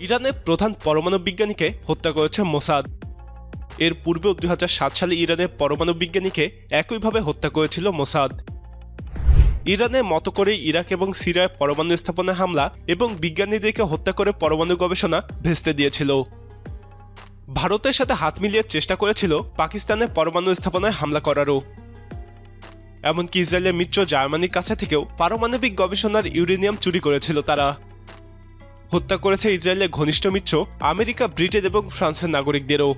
ইরানের প্রধান পরমাণু বিজ্ঞানীকে হত্যা করেছে মোসাদ। এর পূর্বেও দুই হাজার সাত সালে ইরানের পরমাণু বিজ্ঞানীকে একইভাবে হত্যা করেছিল মোসাদ। ইরানের মতো করে ইরাক এবং সিরিয়ায় পরমাণু স্থাপনায় হামলা এবং বিজ্ঞানীদেরকে হত্যা করে পরমাণু গবেষণা ভেস্তে দিয়েছিল। ভারতের সাথে হাত মিলিয়ে চেষ্টা করেছিল পাকিস্তানের পরমাণু স্থাপনায় হামলা করারও। এমনকি ইসরায়েলের মিত্র জার্মানির কাছে থেকেও পারমাণবিক গবেষণার ইউরেনিয়াম চুরি করেছিল তারা। হত্যা করেছে ইসরায়েলের ঘনিষ্ঠ মিত্র, আমেরিকা, ব্রিটেন এবং ফ্রান্সের নাগরিকদেরও।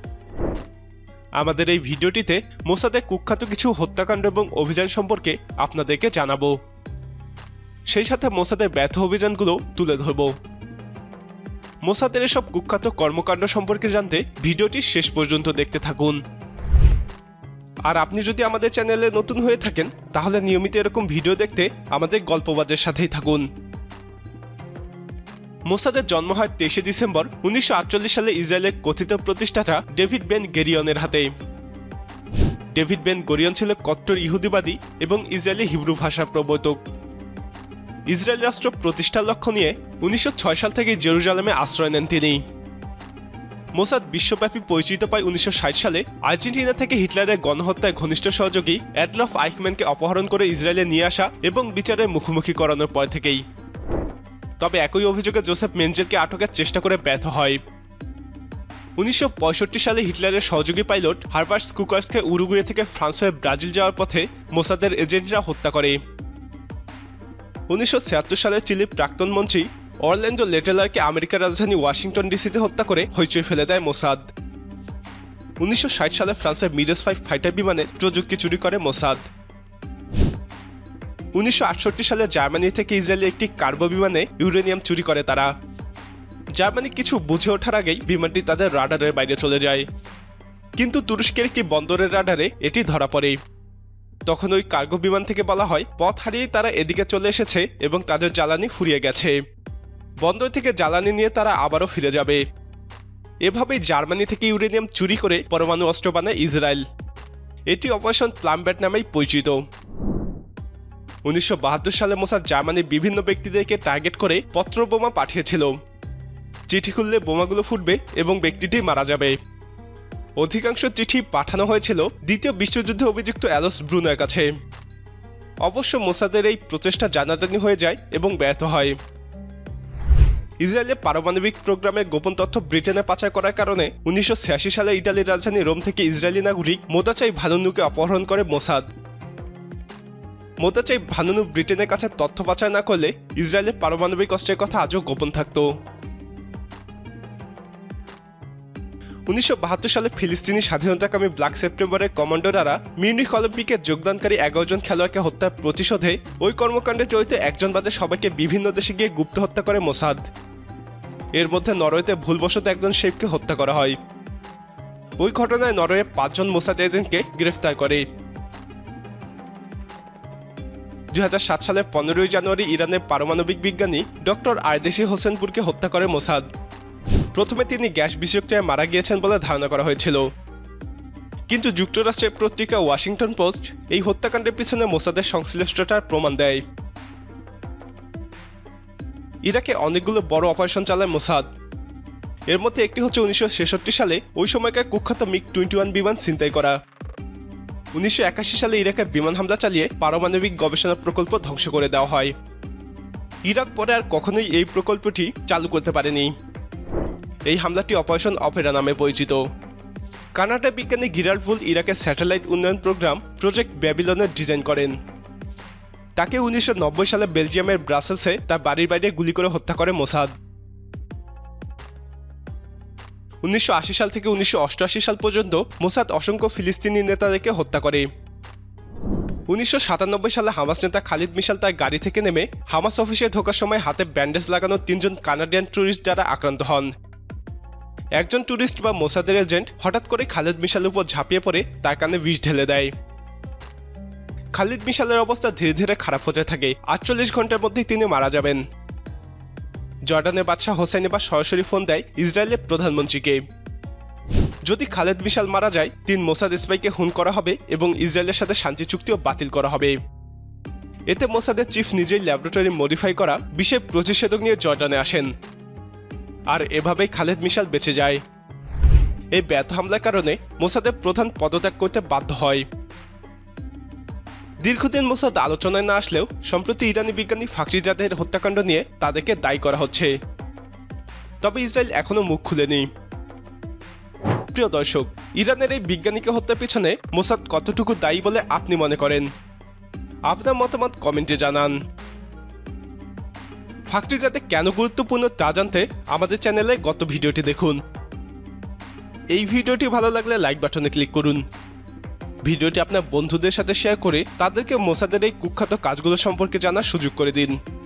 আমাদের এই ভিডিওটিতে মোসাদের কুখ্যাত কিছু হত্যাকাণ্ড এবং অভিযান সম্পর্কে আপনাদেরকে জানাব। সেই সাথে মোসাদের ব্যর্থ অভিযানগুলো তুলে ধরব। মোসাদের এসব কুখ্যাত কর্মকাণ্ড সম্পর্কে জানতে ভিডিওটি শেষ পর্যন্ত দেখতে থাকুন। আর আপনি যদি আমাদের চ্যানেলে নতুন হয়ে থাকেন, তাহলে নিয়মিত এরকম ভিডিও দেখতে আমাদের গল্পবাজের সাথেই থাকুন। মোসাদের জন্ম হয় তেইশে ডিসেম্বর উনিশশো আটচল্লিশ সালে ইসরায়েলের কথিত প্রতিষ্ঠাতা ডেভিড বেন গেরিয়নের হাতে। ডেভিড বেন গরিয়ন ছিল কট্টর ইহুদিবাদী এবং ইসরায়েলি হিব্রু ভাষা প্রবর্তক। ইসরায়েল রাষ্ট্র প্রতিষ্ঠার লক্ষ্য নিয়ে উনিশশো ছয় সাল থেকে জেরুজালেমে আশ্রয় নেন তিনি। মোসাদ বিশ্বব্যাপী পরিচিত পায় উনিশশো ষাট সালে আর্জেন্টিনা থেকে হিটলারের গণহত্যায় ঘনিষ্ঠ সহযোগী অ্যাডলফ আইকম্যানকে অপহরণ করে ইসরায়েলে নিয়ে আসা এবং বিচারের মুখোমুখি করানোর পর থেকেই। তবে একই অভিযোগে জোসেফ মেনজেলকে আটকের চেষ্টা করে ব্যর্থ হয়। উনিশশো পঁয়ষট্টি সালে হিটলারের সহযোগী পাইলট হারবার্স কুকার্সকে উরুগুয়ে থেকে ফ্রান্স হয়ে ব্রাজিল যাওয়ার পথে মোসাদের এজেন্টরা হত্যা করে। উনিশশো সালে চিলির প্রাক্তন মন্ত্রী অরল্যান্ডো লেটেলারকে আমেরিকার রাজধানী ওয়াশিংটন ডিসিতে হত্যা করে হইচই ফেলে দেয় মোসাদ। উনিশশো ষাট সালে ফ্রান্সের মিডেস ফাইভ ফাইটার বিমানে প্রযুক্তি চুরি করে মোসাদ। উনিশশো আটষট্টি সালে জার্মানি থেকে ইসরায়েলের একটি কার্গো বিমানে ইউরেনিয়াম চুরি করে তারা। জার্মানি কিছু বুঝে ওঠার আগেই বিমানটি তাদের রাডারের বাইরে চলে যায়। কিন্তু তুরস্কের একটি বন্দরের রাডারে এটি ধরা পড়ে। তখন ওই কার্গো বিমান থেকে বলা হয়, পথ হারিয়ে তারা এদিকে চলে এসেছে এবং তাদের জ্বালানি ফুরিয়ে গেছে। বন্দর থেকে জ্বালানি নিয়ে তারা আবারও ফিরে যাবে। এভাবেই জার্মানি থেকে ইউরেনিয়াম চুরি করে পরমাণু অস্ত্র বানায় ইসরায়েল। এটি অপারেশন প্লামব্যাট নামেই পরিচিত। উনিশশো বাহাত্তর সালে মোসাদ জার্মানির বিভিন্ন ব্যক্তিদেরকে টার্গেট করে পত্র বোমা পাঠিয়েছিল। চিঠি খুললে বোমাগুলো ফুটবে এবং ব্যক্তিটি মারা যাবে। অধিকাংশ চিঠি পাঠানো হয়েছিল দ্বিতীয় বিশ্বযুদ্ধে অভিযুক্ত অ্যালোস ব্রুনের কাছে। অবশ্য মোসাদের এই প্রচেষ্টা জানাজানি হয়ে যায় এবং ব্যর্থ হয়। ইসরায়েলের পারমাণবিক প্রোগ্রামের গোপন তথ্য ব্রিটেনে পাচার করার কারণে উনিশশো ছিয়াশি সালে ইটালির রাজধানী রোম থেকে ইসরায়েলি নাগরিক মোদাচাই ভানুনুকে অপহরণ করে মোসাদ। মোতাচাই ভানুনু ব্রিটেনের কাছে তথ্য পাচার না করলে ইসরায়েলের পারমাণবিক অস্ত্রের কথা আজও গোপন থাকত। উনিশশো বাহাত্তর সালে ফিলিস্তিনি স্বাধীনতাকামী ব্ল্যাক সেপ্টেম্বরের কমান্ডোরারা মিউনিক অলিম্পিকে যোগদানকারী এগারো জন খেলোয়াড়কে হত্যার প্রতিশোধে ওই কর্মকাণ্ডে জড়িত একজন বাদে সবাইকে বিভিন্ন দেশে গিয়ে গুপ্ত হত্যা করে মোসাদ। এর মধ্যে নরওয়েতে ভুলবশত একজন শেফকে হত্যা করা হয়। ওই ঘটনায় নরওয়ে পাঁচজন মোসাদ এজেন্টকে গ্রেফতার করে। দুই সালের পনেরোই জানুয়ারি ইরানের পারমাণবিক বিজ্ঞানী ডক্টর আরদেশি হোসেনপুরকে হত্যা করে মোসাদ। প্রথমে তিনি গ্যাস বিষক্রিয়ায় মারা গিয়েছেন বলে ধারণা করা হয়েছিল। কিন্তু যুক্তরাষ্ট্রের পত্রিকা ওয়াশিংটন পোস্ট এই হত্যাকাণ্ডের পিছনে মোসাদের সংশ্লিষ্টতার প্রমাণ দেয়। ইরাকে অনেকগুলো বড় অপারেশন চালায় মোসাদ। এর মধ্যে একটি হচ্ছে উনিশশো ছেষট্টি সালে ওই সময়কার কুখ্যাত মিগ টোয়েন্টি ওয়ান বিমান ছিনতাই করা। উনিশশো একাশি সালে ইরাকে বিমান হামলা চালিয়ে পারমাণবিক গবেষণা প্রকল্প ধ্বংস করে দেওয়া হয়। ইরাক পরে আর কখনোই এই প্রকল্পটি চালু করতে পারেনি। এই হামলাটি অপারেশন অপেরা নামে পরিচিত। কানাডা বিজ্ঞানী গিরাল্ড ভুল ইরাকের স্যাটেলাইট উন্নয়ন প্রোগ্রাম প্রজেক্ট ব্যাবিলনের ডিজাইন করেন। তাকে উনিশশো নব্বই সালে বেলজিয়ামের ব্রাসেলসে তার বাড়ির বাইরে গুলি করে হত্যা করে মোসাদ। উনিশশো আশি সাল থেকে উনিশশো অষ্টআশি সাল পর্যন্ত মোসাদ অসংখ্য ফিলিস্তিনি নেতাদেরকে হত্যা করে। উনিশশো সাতানব্বই সালে হামাস নেতা খালিদ মিশাল তার গাড়ি থেকে নেমে হামাস অফিসে ঢোকার সময় হাতে ব্যান্ডেজ লাগানো তিনজন কানাডিয়ান ট্যুরিস্ট দ্বারা আক্রান্ত হন। একজন ট্যুরিস্ট বা মোসাদের এজেন্ট হঠাৎ করে খালিদ মিশালের উপর ঝাঁপিয়ে পড়ে, তার কানে বিষ ঢেলে দেয়। খালিদ মিশালের অবস্থা ধীরে ধীরে খারাপ হতে থাকে। আটচল্লিশ ঘণ্টার মধ্যেই তিনি মারা যাবেন। জর্ডানের বাদশাহ হোসেন এবার সরাসরি ফোন দেয় ইসরায়েলের প্রধানমন্ত্রীকে। যদি খালেদ বিশাল মারা যায়, তিন মোসাদ ইসমাইকে খুন করা হবে এবং ইসরায়েলের সাথে শান্তি চুক্তিও বাতিল করা হবে। এতে মোসাদের চিফ নিজেই ল্যাবরেটরি মডিফাই করা বিষে প্রতিষেধক নিয়ে জর্ডানে আসেন। আর এভাবেই খালেদ মিশাল বেঁচে যায়। এই ব্যর্থ হামলার কারণে মোসাদের প্রধান পদত্যাগ করতে বাধ্য হয়। দীর্ঘদিন মোসাদ আলোচনায় না আসলেও সম্প্রতি ইরানি বিজ্ঞানী ফাকরিজাদের হত্যাকাণ্ড নিয়ে তাদেরকে দায়ী করা হচ্ছে। তবে ইসরায়েল এখনও মুখ খুলেনি। প্রিয় দর্শক, ইরানের এই বিজ্ঞানীকে হত্যার পিছনে মোসাদ কতটুকু দায়ী বলে আপনি মনে করেন? আপনার মতামত কমেন্টে জানান। ফাঁকটি যাতে কেন গুরুত্বপূর্ণ তা জানতে আমাদের চ্যানেলে গত ভিডিওটি দেখুন। এই ভিডিওটি ভালো লাগলে লাইক বাটনে ক্লিক করুন। ভিডিওটি আপনার বন্ধুদের সাথে শেয়ার করে তাদেরকে মোসাদের এই কুখ্যাত কাজগুলো সম্পর্কে জানার সুযোগ করে দিন।